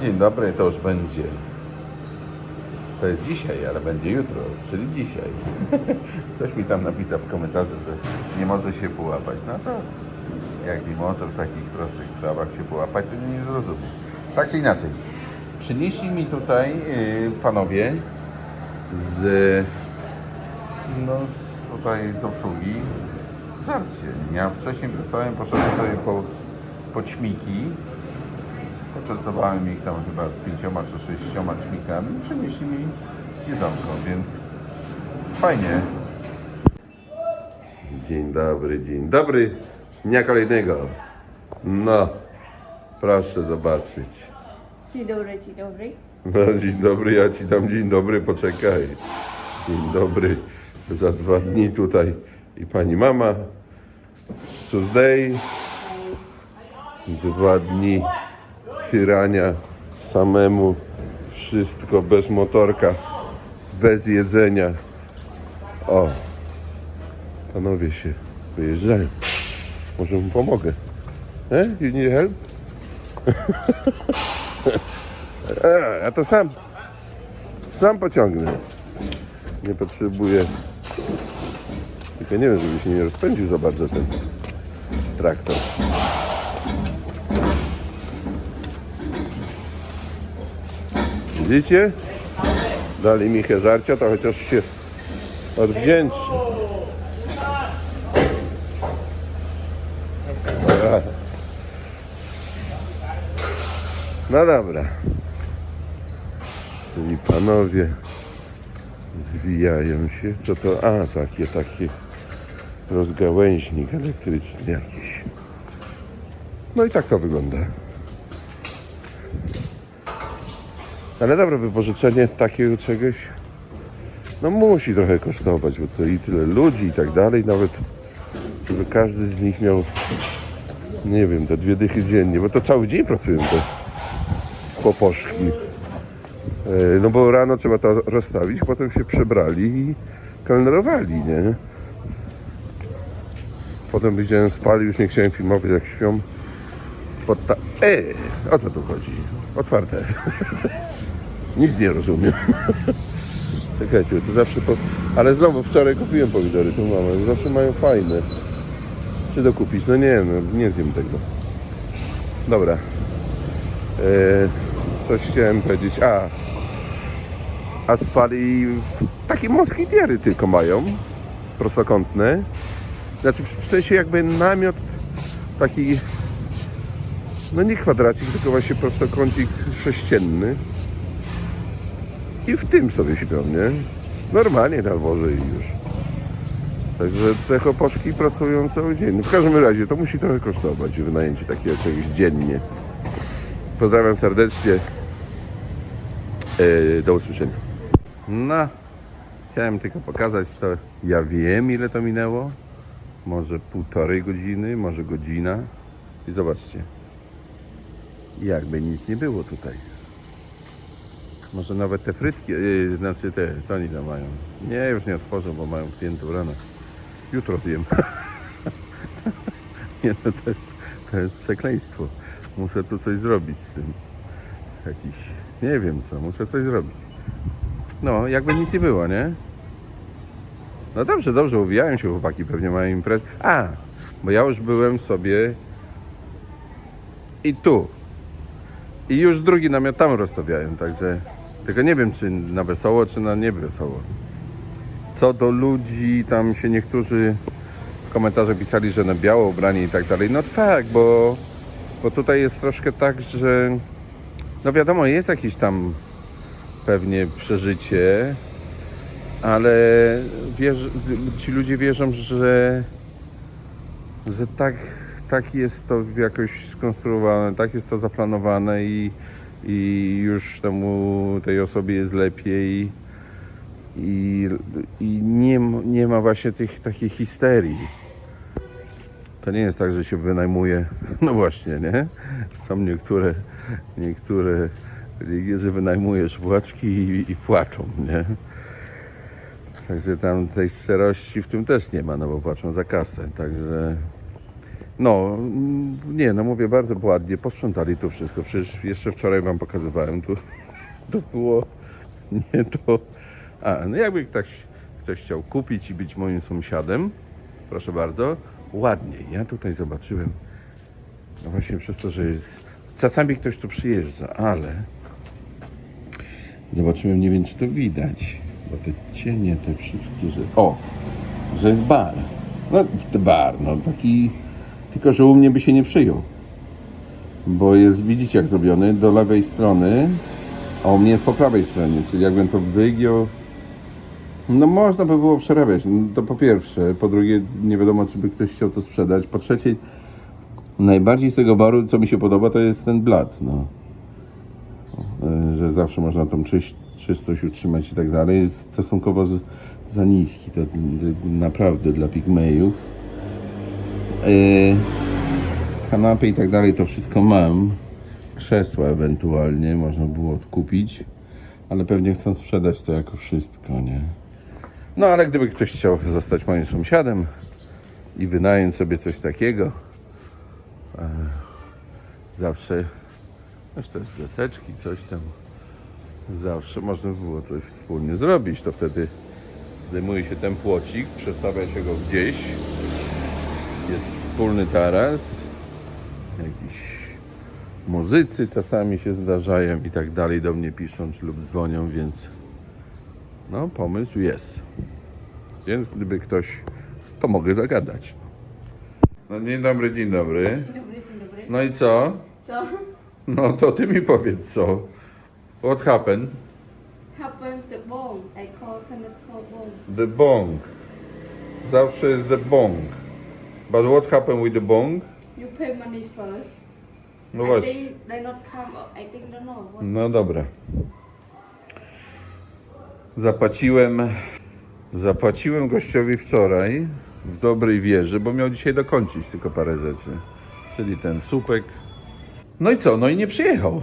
Dzień dobry, to już będzie. To jest dzisiaj, ale będzie jutro, czyli dzisiaj. Ktoś mi tam napisał w komentarzu, że nie może się połapać. No to jak nie może w takich prostych sprawach się połapać, to nie zrozumie. Tak czy inaczej. Przynieśli mi tutaj yy, panowie z, no, z tutaj z obsługi żarcie. Ja wcześniej dostałem, poszedłem sobie po, po ćmiki. Poczęstowałem ich tam chyba z pięcioma czy sześcioma ćmikami. Przynieśli mi jedzonko, więc fajnie. Dzień dobry, dzień dobry. Dnia kolejnego. No, proszę zobaczyć. Dzień dobry, dzień dobry. No, dzień dobry, ja ci dam dzień dobry, poczekaj. Dzień dobry. Za dwa dni tutaj i pani mama. Tuesday. Dwa dni tyrania samemu. Wszystko bez motorka, bez jedzenia. O, panowie się wyjeżdżają. Może mu pomogę. Eh? You need help? A, ja to sam. Sam pociągnę. Nie potrzebuję. Tylko nie wiem, żeby się nie rozpędził za bardzo ten traktor. Widzicie? Dali mi żarcia, to chociaż się odwdzięczy. No dobra. Czyli panowie zwijają się. Co to? A, takie, takie rozgałęźnik elektryczny jakiś. No i tak to wygląda. Ale dobre wypożyczenie takiego czegoś no musi trochę kosztować, bo to i tyle ludzi i tak dalej, nawet żeby każdy z nich miał nie wiem, te dwie dychy dziennie, bo to cały dzień pracują te poposzki. E, No bo rano trzeba to rozstawić, potem się przebrali i kelnerowali, nie? Potem widziałem spali, już nie chciałem filmować jak śpią. Pod ta... E, o co tu chodzi? Otwarte. Nic nie rozumiem. Czekajcie, to zawsze po... Ale znowu wczoraj kupiłem pomidory, tu mamy. Zawsze mają fajne. Czy dokupić? No nie, no nie zjem tego. Dobra. E, coś chciałem powiedzieć. A. A spali takie moskitiery tylko mają. Prostokątne. Znaczy w sensie jakby namiot taki no nie kwadracik, tylko właśnie prostokącik sześcienny. I w tym sobie śpią, nie? Normalnie na dworze i już. Także te choposzki pracują cały dzień. W każdym razie to musi trochę kosztować wynajęcie takiego czegoś dziennie. Pozdrawiam serdecznie. Yy, do usłyszenia. No, chciałem tylko pokazać to. Ja wiem ile to minęło. Może półtorej godziny, może godzina. I zobaczcie. Jakby nic nie było tutaj. Może nawet te frytki, yy, znaczy te, co oni tam mają? Nie, już nie otworzą, bo mają klientów rano. Jutro zjem. nie, no to jest, to jest przekleństwo. Muszę tu coś zrobić z tym. Jakiś, nie wiem co, muszę coś zrobić. No, jakby nic nie było, nie? No dobrze, dobrze, uwijają się chłopaki, pewnie mają imprez. A, bo ja już byłem sobie i tu. I już drugi namiot tam rozstawiałem, także tylko nie wiem, czy na wesoło, czy na niewesoło. Co do ludzi, tam się niektórzy w komentarzach pisali, że na biało ubrani i tak dalej. No tak, bo, bo tutaj jest troszkę tak, że no wiadomo, jest jakieś tam pewnie przeżycie, ale wierzy, ci ludzie wierzą, że, że tak, tak jest to jakoś skonstruowane, tak jest to zaplanowane i, i już temu tej osobie jest lepiej i, i nie, nie ma właśnie tych takich histerii. To nie jest tak, że się wynajmuje, no właśnie, nie? Są niektóre, niektóre że wynajmujesz płaczki i, i płaczą, nie? Także tam tej szczerości w tym też nie ma, no bo płaczą za kasę, także No, mm, nie, no mówię bardzo ładnie, posprzątali to wszystko. Przecież jeszcze wczoraj wam pokazywałem, tu to było nie to. A, no jakby ktoś, ktoś chciał kupić i być moim sąsiadem, proszę bardzo, ładnie. Ja tutaj zobaczyłem, no właśnie przez to, że jest, czasami ktoś tu przyjeżdża, ale zobaczyłem, nie wiem czy to widać, bo te cienie, te wszystkie, że... O, że jest bar. No, bar, no taki. Tylko, że u mnie by się nie przyjął. Bo jest, widzicie jak zrobiony, do lewej strony, a u mnie jest po prawej stronie, czyli jakbym to wygiął. No można by było przerabiać, no, to po pierwsze. Po drugie, nie wiadomo, czy by ktoś chciał to sprzedać. Po trzecie, najbardziej z tego baru, co mi się podoba, to jest ten blat, no. E, Że zawsze można tą czystość utrzymać i tak dalej. Jest stosunkowo za niski, to naprawdę dla pigmejów. E, kanapy i tak dalej, to wszystko mam. Krzesła ewentualnie można było odkupić, ale pewnie chcą sprzedać to jako wszystko, nie? No ale gdyby ktoś chciał zostać moim sąsiadem i wynająć sobie coś takiego, e, zawsze, też też deseczki, coś tam, zawsze można było coś wspólnie zrobić, to wtedy zdejmuje się ten płocik, przestawia się go gdzieś, jest wspólny taras, jakiś muzycy czasami się zdarzają i tak dalej do mnie piszą lub dzwonią, więc no pomysł jest. Więc gdyby ktoś, to mogę zagadać. No dzień dobry, dzień dobry. Dzień dobry, dzień dobry. No i co? Co? No to ty mi powiedz co. What happened? Happened the bone. I call cannot call bone. The bong. Zawsze jest the bong. But what happened with the bong? You pay money first. No I właśnie. think they not come. I think don't know. What? No dobra. Zapłaciłem, zapłaciłem gościowi wczoraj w dobrej wierze, bo miał dzisiaj dokończyć tylko parę rzeczy. Czyli ten słupek. No i co? No i nie przyjechał.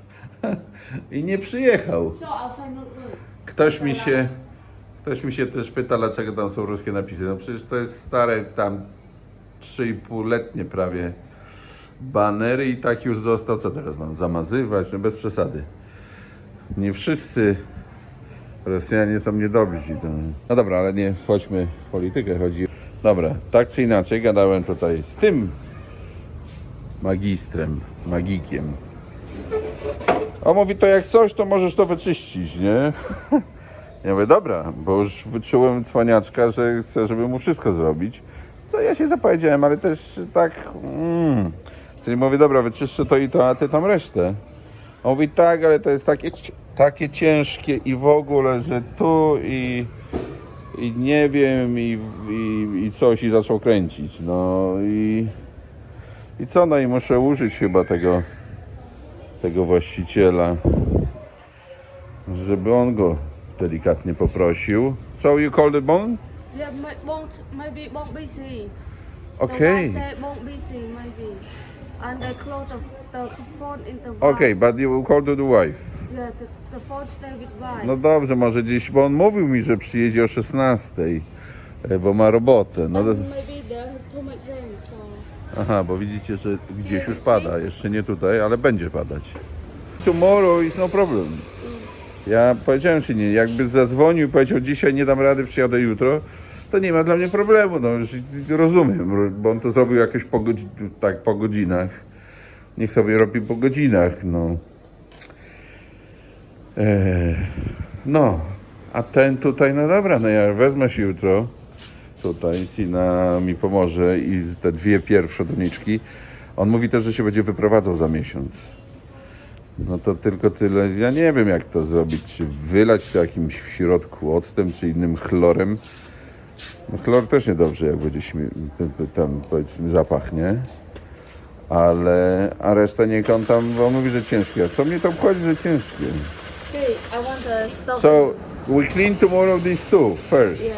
I nie przyjechał. So outside not good. Ktoś mi się, ktoś mi się też pyta, dlaczego tam są ruskie napisy. No przecież to jest stare tam 3,5-letnie prawie banery i tak już został. Co teraz mam zamazywać? No bez przesady. Nie wszyscy Rosjanie są niedobrzy. No dobra, ale nie wchodźmy w politykę. Chodzi. Dobra, tak czy inaczej gadałem tutaj z tym magistrem, magikiem. On mówi, to jak coś, to możesz to wyczyścić, nie? Ja mówię, dobra, bo już wyczułem cwaniaczka, że chcę, żeby mu wszystko zrobić. Co ja się zapowiedziałem, ale też tak... Mm. Czyli mówię, dobra, wyczyszczę to i to, a ty tam resztę. On mówi, tak, ale to jest takie, takie ciężkie i w ogóle, że tu i... I nie wiem, i, i, i coś, i zaczął kręcić. No i... I co, no i muszę użyć chyba tego tego właściciela, żeby on go delikatnie poprosił. So you call the bone? Yeah, my won't maybe won't busy. Okay. The wife won't busy maybe. And they close the, the phone in the wife. Okay, but you call to the wife. Yeah, the, the phone stay with wife. No dobrze, może dziś, bo on mówił mi, że przyjedzie o 16, e, bo ma robotę. No, And maybe the to. So aha, bo widzicie, że gdzieś już pada. Jeszcze nie tutaj, ale będzie padać. Tomorrow is no problem. Ja powiedziałem ci nie, jakby zadzwonił i powiedział dzisiaj nie dam rady, przyjadę jutro, to nie ma dla mnie problemu, no rozumiem, bo on to zrobił jakoś po, tak, po godzinach. Niech sobie robi po godzinach, no. Eee, no, a ten tutaj, no dobra, no ja wezmę się jutro, tutaj Sina mi pomoże i te dwie pierwsze doniczki. On mówi też, że się będzie wyprowadzał za miesiąc. No to tylko tyle. Ja nie wiem jak to zrobić. Czy wylać to jakimś w środku octem, czy innym chlorem. No chlor też niedobrze, jak będzie tam powiedzmy zapach, nie? Ale, a reszta niech on tam, bo on mówi, że ciężkie. A co mnie to obchodzi, że ciężkie? hey, I want the stove. So, we clean tomorrow these two first. yeah.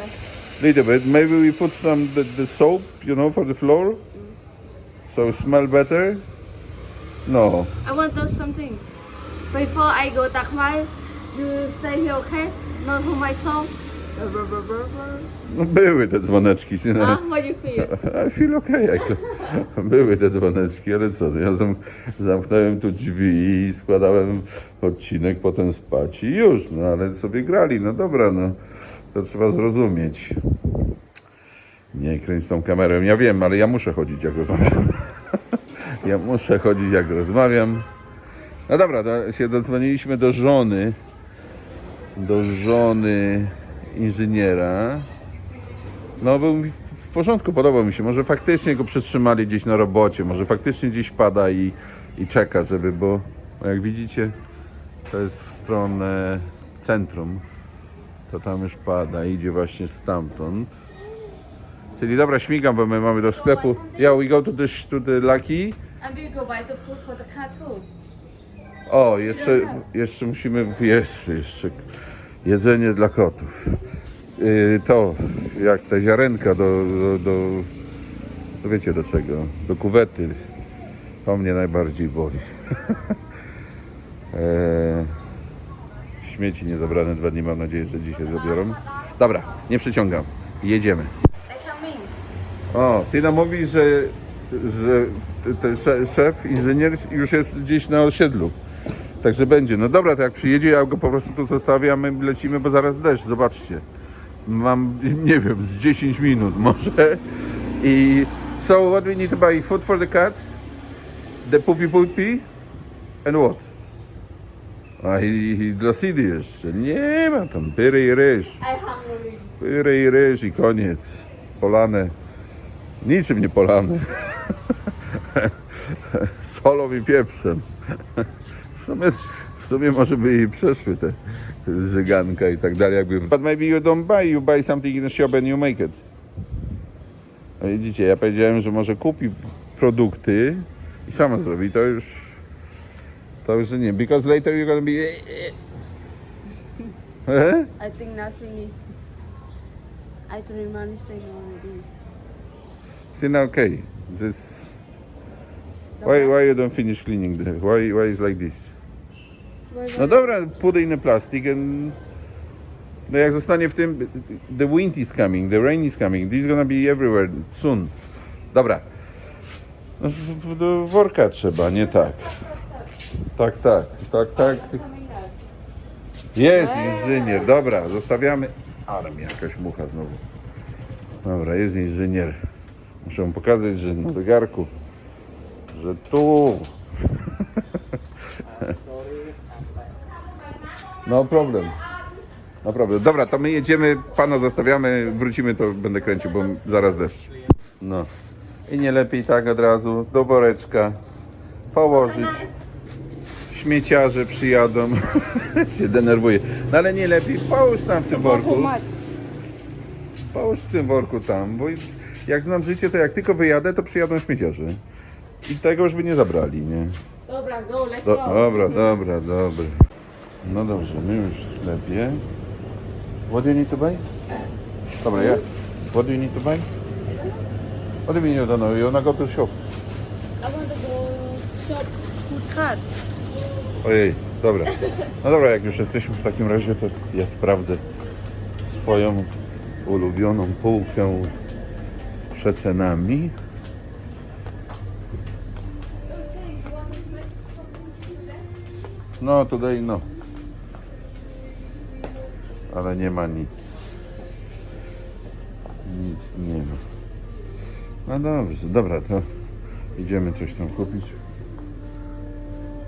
Little bit. Maybe we put some the, the soap, you know, for the floor. So smell better. No. I want to something. Before I go Takmai, you stay here, okay? Not for my song. No były te dzwoneczki, syna. Huh? What you feel? I feel okay. Były te dzwoneczki, ale co? no Ja zam, zamknąłem tu drzwi i składałem odcinek, potem spać i już, no ale sobie grali, no dobra, no to trzeba zrozumieć. Nie kręć tą kamerą, ja wiem, ale ja muszę chodzić jak rozmawiam. Ja muszę chodzić jak rozmawiam. No dobra, to się dodzwoniliśmy do żony, do żony inżyniera. No był mi w porządku, podobał mi się. Może faktycznie go przytrzymali gdzieś na robocie, może faktycznie gdzieś pada i, i czeka, żeby, bo bo jak widzicie, to jest w stronę centrum. To tam już pada, idzie właśnie stamtąd. Czyli dobra, śmigam, bo my mamy do sklepu. Yeah, we go to the, to the Lucky. And we go buy the food for the car too. O, jeszcze, jeszcze musimy, jeszcze, jeszcze jedzenie dla kotów. Yy, to, jak ta ziarenka do, do, do, do, wiecie do czego, do kuwety. To mnie najbardziej boli. eee, śmieci nie zabrane dwa dni, mam nadzieję, że dzisiaj zabiorą. Dobra, nie przeciągam, jedziemy. O, Sina mówi, że, że ten sze- szef, inżynier już jest gdzieś na osiedlu. Także będzie. No dobra, to jak przyjedzie, ja go po prostu tu zostawię, a my lecimy, bo zaraz deszcz, zobaczcie. Mam, nie wiem, z 10 minut może. I so what we need to buy? Food for the cats? The puppy puppy? And what? A i, i dla Sidy jeszcze. Nie ma tam, pyry i ryż. Pyry i ryż i koniec. Polane. Niczym nie polane. Solą i pieprzem. W sumie, w sumie może by i przeszły te żyganka i tak dalej. Jakby... But maybe you don't buy, you buy something in the shop and you make it. A widzicie, ja powiedziałem, że może kupi produkty i sama zrobi. To już... To już nie. Because later you're gonna be... Eh? I think not finished. I three months already. Sina, okay. This... Why, why you don't finish cleaning the... Why, why is like this? No dobra, put it in the plastic and... No jak zostanie w tym... The wind is coming, the rain is coming. This is gonna be everywhere soon. Dobra. No, do worka trzeba, nie tak. Tak, tak, tak, tak. Jest inżynier, dobra, zostawiamy. Ale mi jakaś mucha znowu. Dobra, jest inżynier. Muszę mu pokazać, że na zegarku, że tu. No problem. No problem. Dobra, to my jedziemy, pana zostawiamy, wrócimy, to będę kręcił, bo zaraz deszcz. No. I nie lepiej tak od razu, do woreczka, położyć. Śmieciarze przyjadą, się denerwuję. No ale nie lepiej, połóż tam w tym worku. Połóż w tym worku tam, bo jak znam życie, to jak tylko wyjadę, to przyjadą śmieciarze. I tego już by nie zabrali, nie? Dobra, go, let's Do, go. dobra, dobra, dobra. No dobrze, my już w sklepie. What do you need to buy? Dobra, ja. What do you need to buy? What do you mean you don't know? You wanna go to shop? I want to go shop food cart. Ojej, dobra. No dobra, jak już jesteśmy w takim razie, to ja sprawdzę swoją ulubioną półkę z przecenami. No tutaj no. Ale nie ma nic. Nic nie ma. No dobrze, dobra, to idziemy coś tam kupić.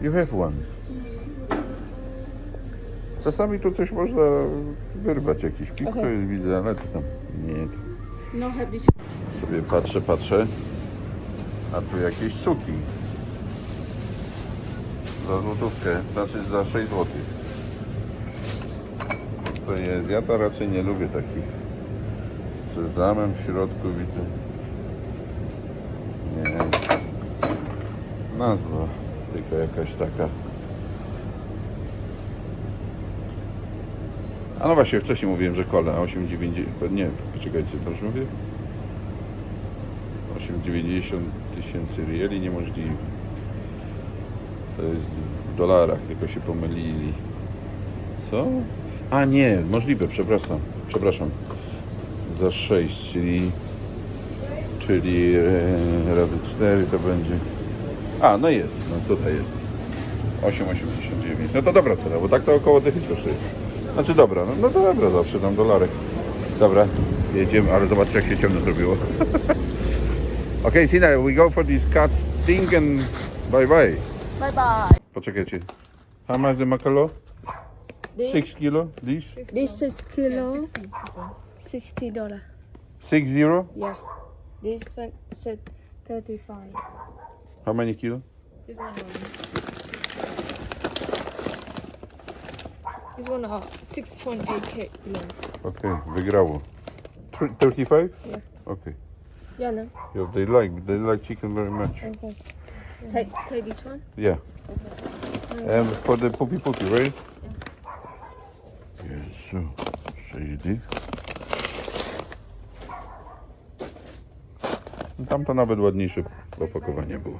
You have one. Czasami tu coś można wyrwać, jakieś piwko jest, widzę, ale to tam nie. No. Sobie patrzę, patrzę, a tu jakieś suki. Za złotówkę, znaczy za 6 złotych. To jest, ja to raczej nie lubię takich. Z sezamem w środku widzę. Nie. Nazwa tylko jakaś taka. A no właśnie, wcześniej mówiłem, że kola 8,90. Nie, poczekajcie, już mówię. 8,90 tysięcy rieli niemożliwe. To jest w dolarach, tylko się pomylili. Co? A nie, możliwe, przepraszam. przepraszam, za 6, czyli, czyli e, razy 4 to będzie, a no jest, no tutaj jest, 8,89, no to dobra cena, bo tak to około dychy kosztuje. Znaczy dobra, no, no dobra, zawsze tam dolarek. Dobra, jedziemy, ale zobaczcie jak się ciemno zrobiło. okay, Sina, we go for this cut thing and bye bye. Bye bye. Poczekajcie. How much the macalo? This, 6 kilo, this? this is kilo. Sixty dollar. 6 zero? Yeah. This one said thirty-five. How many kilo? This one. This one uh, 6.8k kilo. Okay, wygrało. Thr- 35? Yeah. Okay. Yeah, no. Yeah, they like, they like chicken very much. Okay. Take take this one. Yeah. And for the puppy puppy, right? Jezu, 6 dych. Tam to nawet ładniejsze opakowanie było.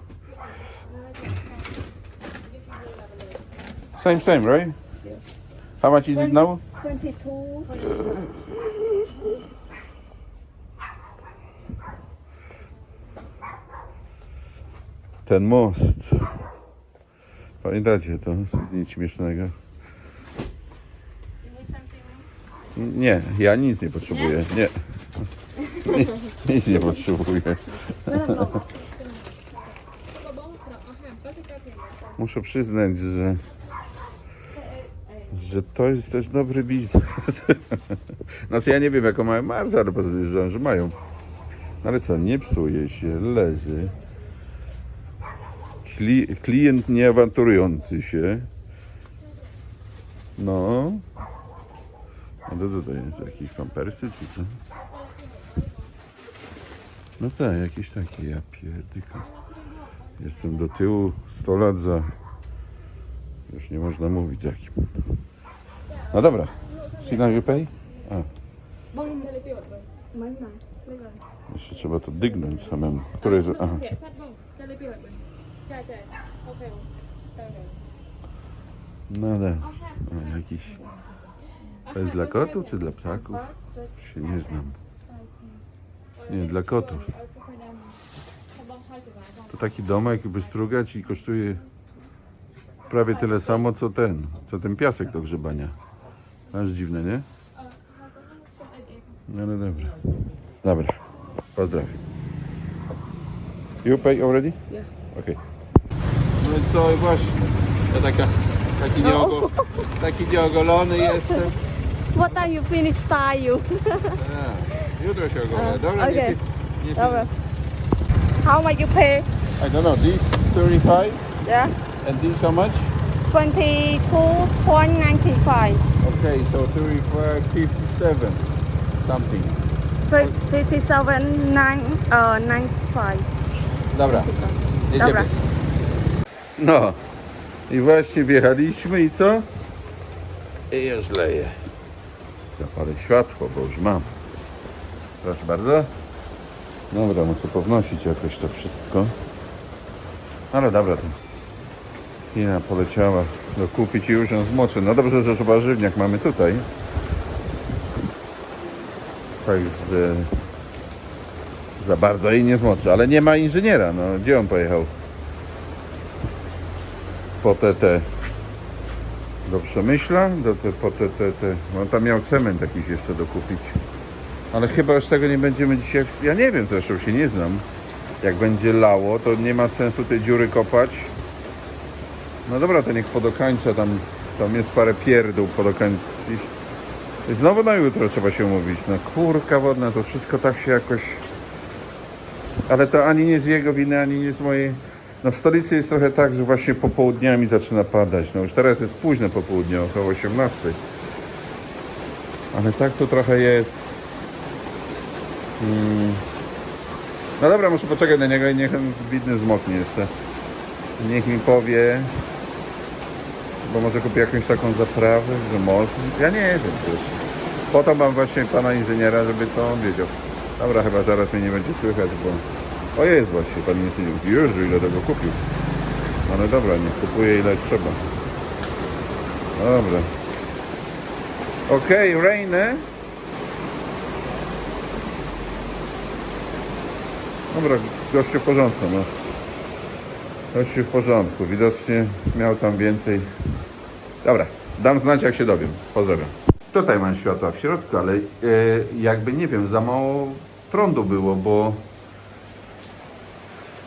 Same, same, right? How much is it now? Twenty-two. Ten most. Pamiętacie to? Z nic śmiesznego. Nie, ja nic nie potrzebuję. Nie. nie nic nie potrzebuję. Muszę przyznać, że że to jest też dobry biznes. Znaczy ja nie wiem jaką mają marżę, ale podejrzewam, że mają. Ale co, nie psuje się, leży. Kli, klient nieawanturujący się. No. A to co to jest? Jakieś pampersy czy co? No tak, jakieś takie, ja pierdyka. Jestem do tyłu 100 lat za... Już nie można mówić jakim. No dobra. Signal you pay? A, jeszcze trzeba to dygnąć samemu. Które jest... Aha. No dobra. O, jakiś... To jest dla kotów czy dla ptaków? Się nie znam. Nie, dla kotów. To taki domek wystrugać i kosztuje prawie tyle samo co ten, co ten piasek do grzebania. Aż dziwne, nie? No ale dobra. Dobra. Pozdrawiam. You pay already? Yeah. Okay. No i co, i właśnie. Ja taka, taki, nieogo, taki nieogolony jestem. What time you finish you? A, jutro się ogolę. Dobra, okej. nie, fi- nie, fi- Dobra. How much you pay? I don't know, this 35 Yeah. and this how much? Twenty-two point ninety-five. Okay, so 35, 57 something. Fifty-seven nine uh ninety-five. Dobra, jedziemy. Dobra. No i właśnie wjechaliśmy i co? I już leje. Zapalę światło, bo już mam. Proszę bardzo. Dobra, muszę pownosić jakoś to wszystko. Ale dobra, to China poleciała dokupić i już ją zmoczy. No dobrze, że warzywniak mamy tutaj. Także za bardzo jej nie zmoczy, ale nie ma inżyniera. No, gdzie on pojechał? Po te do Przemyśla, do te, po te, te, te. Tam miał cement jakiś jeszcze dokupić. Ale chyba już tego nie będziemy dzisiaj. Ja nie wiem, zresztą się nie znam. Jak będzie lało, to nie ma sensu tej dziury kopać. No dobra, to niech podokańcza tam. Tam jest parę pierdół podokańczyć. I Znowu na jutro trzeba się umówić. No kurka wodna, to wszystko tak się jakoś... Ale to ani nie z jego winy, ani nie z mojej... No w stolicy jest trochę tak, że właśnie popołudniami zaczyna padać. No już teraz jest późno popołudnie, około 18. Ale tak to trochę jest. Mm. No dobra, muszę poczekać na niego i niech on widny zmoknie jeszcze. Niech mi powie, bo może kupię jakąś taką zaprawę, że może. Ja nie wiem też. Po to mam właśnie pana inżyniera, żeby to on wiedział. Dobra, chyba zaraz mnie nie będzie słychać, bo... O jest właśnie, pan nie inżynier. Jezu, ile tego kupił. Ale dobra, nie kupuje ile trzeba. Dobra. Okej, okay, Rainy. Dobra, gościu w porządku, no. Gościu w porządku, widocznie miał tam więcej. Dobra, dam znać jak się dowiem. Pozdrawiam. Tutaj mam światła w środku, ale yy, jakby nie wiem, za mało prądu było, bo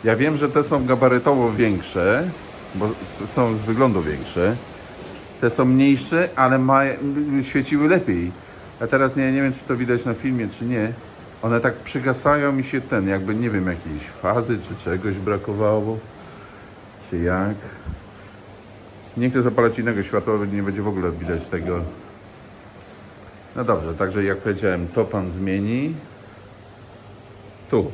ja wiem, że te są gabarytowo większe, bo są z wyglądu większe. Te są mniejsze, ale ma, świeciły lepiej. A teraz nie, nie wiem, czy to widać na filmie, czy nie. One tak przygasają mi się ten, jakby nie wiem, jakiejś fazy, czy czegoś brakowało, czy jak. Nie chcę zapalać innego światła, nie będzie w ogóle widać tego. No dobrze, także jak powiedziałem, to pan zmieni. Tu,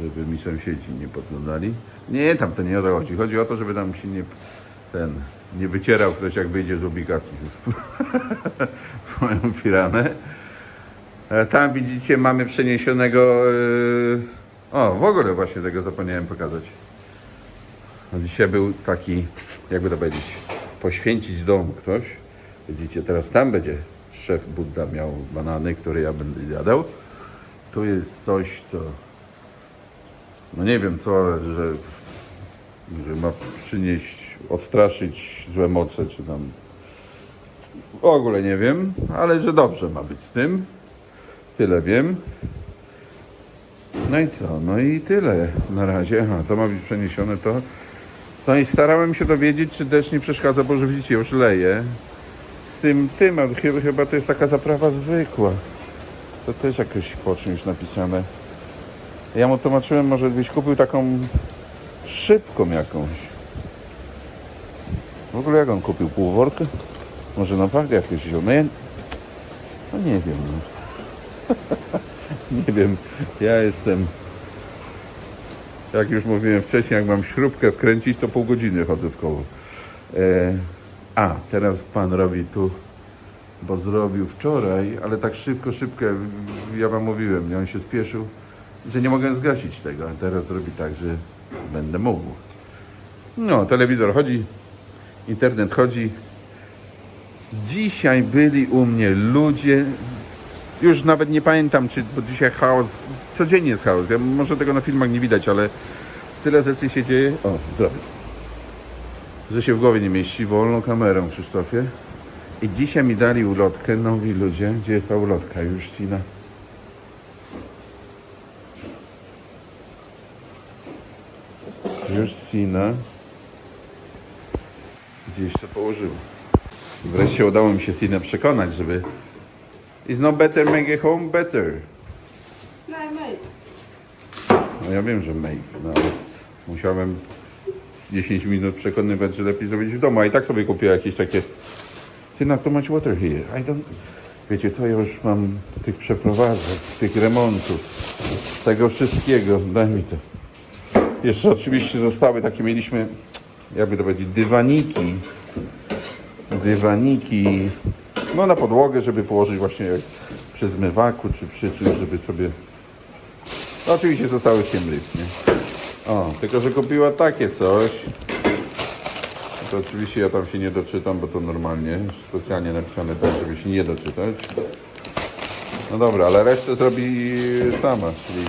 żeby mi sąsiedzi nie podglądali. Nie, tam to nie o to chodzi. Chodzi o to, żeby tam się nie ten nie wycierał ktoś jak wyjdzie z obligacji w moją firanę. E, Tam widzicie mamy przeniesionego yy... o w ogóle właśnie tego zapomniałem pokazać. No, dzisiaj był taki, jakby to powiedzieć, poświęcić dom ktoś. Widzicie, teraz tam będzie szef Budda miał banany, które ja będę jadał. Tu jest coś, co no nie wiem co, ale że, że ma przynieść, odstraszyć złe moce, czy tam w ogóle nie wiem, ale że dobrze ma być z tym. Tyle wiem. No i co? No i tyle na razie. Aha, to ma być przeniesione to. No i starałem się dowiedzieć, czy deszcz nie przeszkadza, bo że widzicie, już leje. Z tym, tym, chyba to jest taka zaprawa zwykła. To też jakoś po czymś napisane. Ja mu tłumaczyłem, może byś kupił taką szybką jakąś. W ogóle jak on kupił? Pół worka? Może naprawdę jakieś wziął? No. No nie wiem. No. nie wiem. Ja jestem... Jak już mówiłem wcześniej, jak mam śrubkę wkręcić, to pół godziny chodzę w koło. E... A, teraz pan robi tu, bo zrobił wczoraj, ale tak szybko, szybko, ja wam mówiłem, nie? on się spieszył, że nie mogę zgasić tego, teraz zrobi tak, że będę mógł. No, telewizor chodzi, internet chodzi. Dzisiaj byli u mnie ludzie, już nawet nie pamiętam, czy, bo dzisiaj chaos, codziennie jest chaos, ja, może tego na filmach nie widać, ale tyle rzeczy się dzieje. O, zdrowie. Że się w głowie nie mieści, wolną kamerą, Krzysztofie. I dzisiaj mi dali ulotkę, nowi ludzie. Gdzie jest ta ulotka? Już Sina. Już Sina. Gdzieś to położyło. Wreszcie udało mi się Sinę przekonać, żeby... Is no better make a home better. Này mày, No ja wiem, że make, no ale musiałem 10 minut przekonywać, że lepiej zrobić w domu, a i tak sobie kupiłem jakieś takie Syna, too much water here. I don't... Wiecie co, ja już mam tych przeprowadzek, tych remontów, tego wszystkiego. Daj mi to. Jeszcze oczywiście zostały takie, mieliśmy, jakby to powiedzieć, dywaniki. Dywaniki, no na podłogę, żeby położyć właśnie jak przy zmywaku, czy przy czymś, żeby sobie no, oczywiście zostały siemliw, nie? O, tylko że kupiła takie coś. To oczywiście ja tam się nie doczytam, bo to normalnie, specjalnie napisane tak, żeby się nie doczytać. No dobra, ale resztę zrobi sama, czyli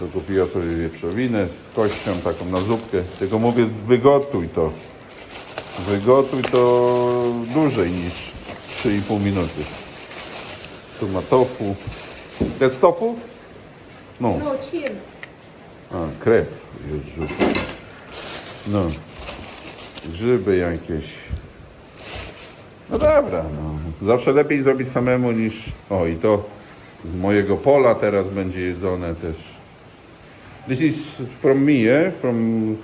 dokupiła sobie wieprzowinę z kością taką na zupkę. Tylko mówię, wygotuj to. Wygotuj to dłużej niż 3,5 minuty. Tu ma tofu. To jest tofu? No. 肉芡，A, krew już rzucił. No. Grzyby jakieś. No dobra, no. Zawsze lepiej zrobić samemu niż... O, i to z mojego pola teraz będzie jedzone też. This is from me, eh? From...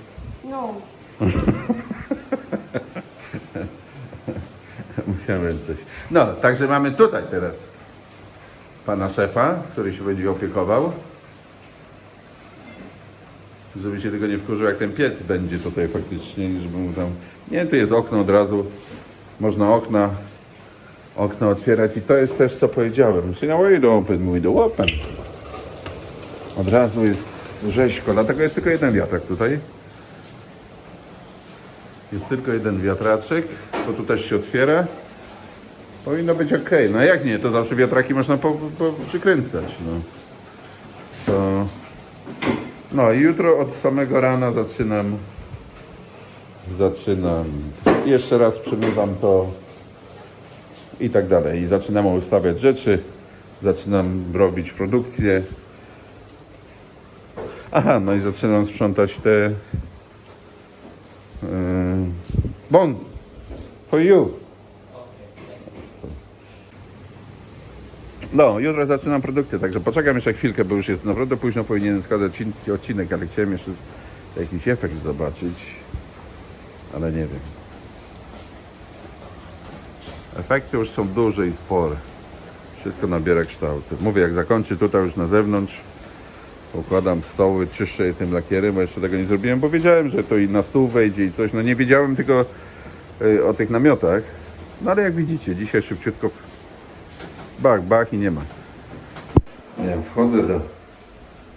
no, Musiałem coś. No, także mamy tutaj teraz pana szefa, który się będzie opiekował. Żeby się tego nie wkurzył, jak ten piec będzie tutaj faktycznie, żeby mu tam... Nie, tu jest okno od razu. Można okna, okna otwierać i to jest też co powiedziałem. You don't open my window? Open. Od razu jest rzeźko, dlatego jest tylko jeden wiatrak tutaj. Jest tylko jeden wiatraczek, to tu też się otwiera. Powinno być ok. No jak nie, to zawsze wiatraki można po, po, przykręcać. No. To No i jutro od samego rana zaczynam. Zaczynam. Jeszcze raz przemywam to i tak dalej. I zaczynam ustawiać rzeczy. Zaczynam robić produkcję. Aha, no i zaczynam sprzątać te. Yy, bon, for you. No, jutro zaczynam produkcję, także poczekam jeszcze chwilkę, bo już jest naprawdę późno, powinienem składać odcin- odcinek, ale chciałem jeszcze jakiś efekt zobaczyć, ale nie wiem. Efekty już są duże i spore. Wszystko nabiera kształtu. Mówię, jak zakończy tutaj już na zewnątrz, układam stoły, czyszczę je tym lakierem, bo jeszcze tego nie zrobiłem, bo wiedziałem, że to i na stół wejdzie i coś. No nie wiedziałem tylko y, o tych namiotach. No ale jak widzicie, dzisiaj szybciutko bach, bach i nie ma. Ja wchodzę do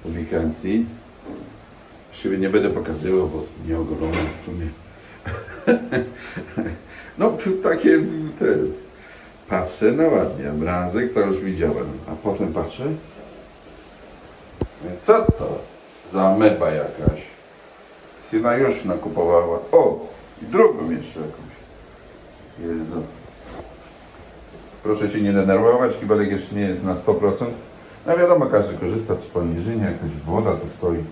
publikacji. Siebie nie będę pokazywał, bo nie ogolony w sumie. no takie te, patrzę, no ładnie, obrazek to już widziałem, a potem patrzę, mówię, co to za meba jakaś? Syna już nakupowała. O, i drugą jeszcze jakąś. Jezu. Proszę się nie denerwować, kibelek jeszcze nie jest na 100%. No wiadomo, każdy korzysta z poniżynia, jakaś woda tu stoi.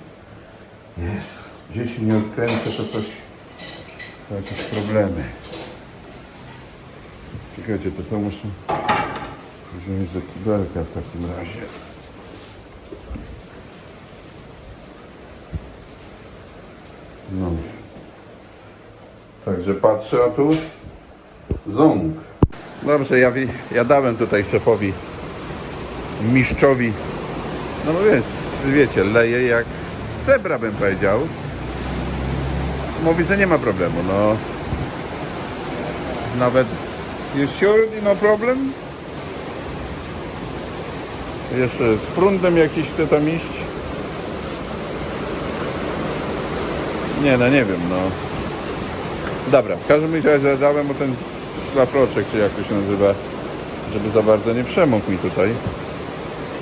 Jezu, gdzie się nie odkręcę, to coś, to jakieś problemy. Czekajcie, to to muszę wziąć do kibelka w takim razie. No. Także patrzę, a tu ząg. Dobrze, ja, ja dałem tutaj szefowi, mistrzowi, no wiesz, wiecie, leje jak zebra bym powiedział. Mówi, że nie ma problemu, no. Nawet, you sure no problem? Jeszcze z prądem jakiś chce tam iść. Nie, no nie wiem, no. Dobra, w każdym razie dałem mu ten szlafroczek, czy jak to się nazywa, żeby za bardzo nie przemógł mi tutaj.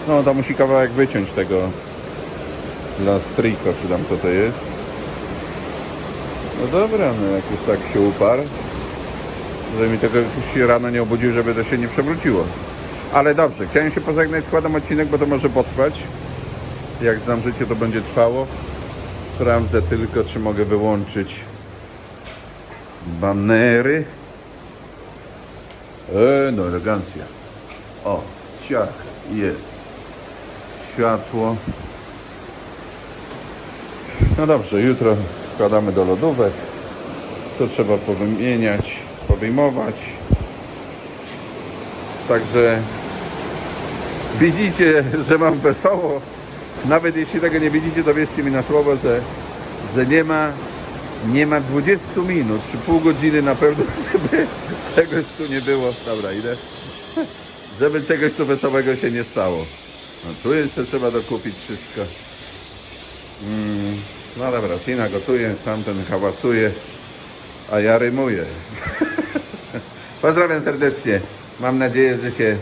No, to musi kawałek wyciąć tego dla striko, czy tam co to jest. No dobra, no jak już tak się uparł, że mi tego się rano nie obudził, żeby to się nie przewróciło. Ale dobrze, chciałem się pożegnać, składam odcinek, bo to może potrwać. Jak znam życie, to będzie trwało. Sprawdzę tylko, czy mogę wyłączyć banery. E, no elegancja. O, ciach, jest. Światło. No dobrze, jutro wkładamy do lodówek. To trzeba powymieniać, powyjmować. Także widzicie, że mam wesoło. Nawet jeśli tego nie widzicie, to wierzcie mi na słowo, że, że nie ma nie ma 20 minut czy pół godziny na pewno, żeby czegoś tu nie było. Dobra, idę. Żeby czegoś tu wesołego się nie stało. No tu jeszcze trzeba dokupić wszystko. Mm, no dobra, Sina gotuje, tamten hałasuje, a ja rymuję. Pozdrawiam serdecznie. Mam nadzieję, że się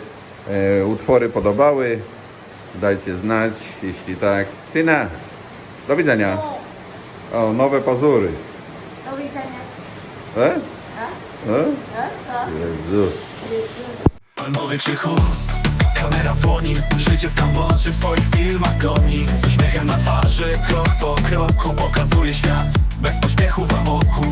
e, utwory podobały. Dajcie znać, jeśli tak. Tina, do widzenia. O, nowe pazury. Do widzenia. E? E? Jezu. Palmowy krzychu Kamera w dłoni Życie w Kambodży w swoich filmach goni Z uśmiechem na twarzy Krok po kroku pokazuje świat Bez pośpiechu w amoku